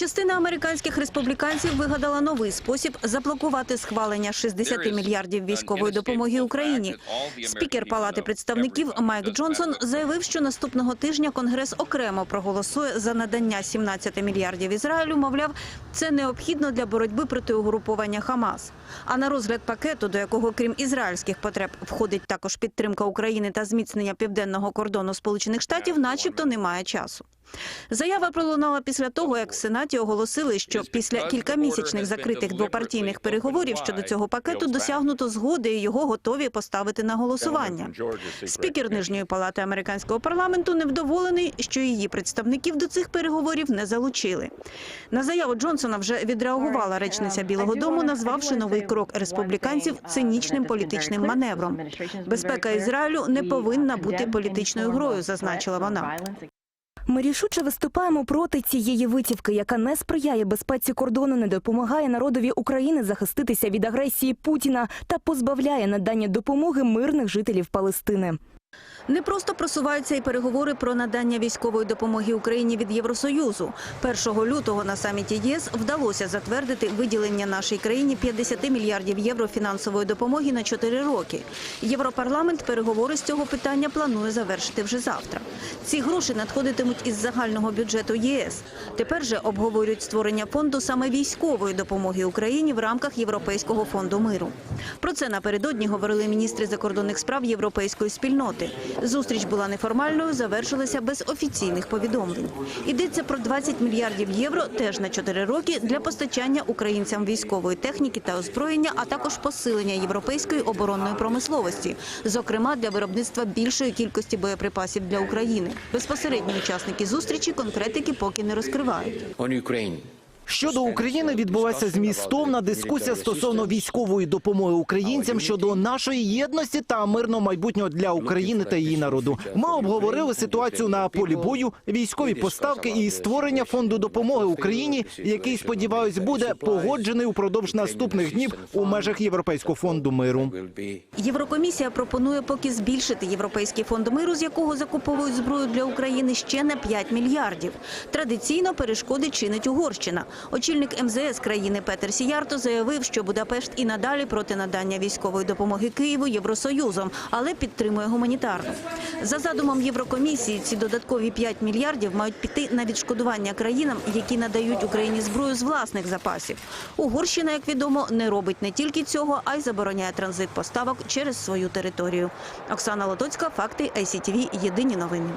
Частина американських республіканців вигадала новий спосіб заблокувати схвалення 60 мільярдів військової допомоги Україні. Спікер Палати представників Майк Джонсон заявив, що наступного тижня Конгрес окремо проголосує за надання 17 мільярдів Ізраїлю. Мовляв, це необхідно для боротьби проти угруповання Хамас. А на розгляд пакету, до якого крім ізраїльських потреб входить також підтримка України та зміцнення південного кордону Сполучених Штатів, начебто немає часу. Заява пролунала після того, як в Сенаті оголосили, що після кількамісячних закритих двопартійних переговорів щодо цього пакету досягнуто згоди і його готові поставити на голосування. Спікер нижньої палати американського парламенту невдоволений, що її представників до цих переговорів не залучили. На заяву Джонсона вже відреагувала речниця Білого Дому, назвавши новий крок республіканців цинічним політичним маневром. Безпека Ізраїлю не повинна бути політичною грою, зазначила вона. Ми рішуче виступаємо проти цієї витівки, яка не сприяє безпеці кордону, не допомагає народові України захиститися від агресії Путіна та позбавляє надання допомоги мирних жителів Палестини. Не просто просуваються і переговори про надання військової допомоги Україні від Євросоюзу. 1 лютого на саміті ЄС вдалося затвердити виділення нашій країні 50 мільярдів євро фінансової допомоги на 4 роки. Європарламент переговори з цього питання планує завершити вже завтра. Ці гроші надходитимуть із загального бюджету ЄС. Тепер же обговорюють створення фонду саме військової допомоги Україні в рамках Європейського фонду миру. Про це напередодні говорили міністри закордонних справ європейської спільноти. Зустріч була неформальною, завершилася без офіційних повідомлень. Йдеться про 20 мільярдів євро теж на 4 роки для постачання українцям військової техніки та озброєння, а також посилення європейської оборонної промисловості, зокрема для виробництва більшої кількості боєприпасів для України. Безпосередні учасники зустрічі конкретики поки не розкривають. Щодо України відбулася змістовна дискусія стосовно військової допомоги українцям щодо нашої єдності та мирного майбутнього для України та її народу. Ми обговорили ситуацію на полі бою, військові поставки і створення фонду допомоги Україні, який сподіваюсь буде погоджений упродовж наступних днів у межах Європейського фонду миру. Єврокомісія пропонує поки збільшити європейський фонд миру, з якого закуповують зброю для України ще на 5 мільярдів. Традиційно перешкоди чинить Угорщина. Очільник МЗС країни Петер Сіярто заявив, що Будапешт і надалі проти надання військової допомоги Києву Євросоюзом, але підтримує гуманітарну. За задумом Єврокомісії, ці додаткові 5 мільярдів мають піти на відшкодування країнам, які надають Україні зброю з власних запасів. Угорщина, як відомо, не робить не тільки цього, а й забороняє транзит поставок через свою територію. Оксана Лотоцька, факти ICTV, Єдині новини.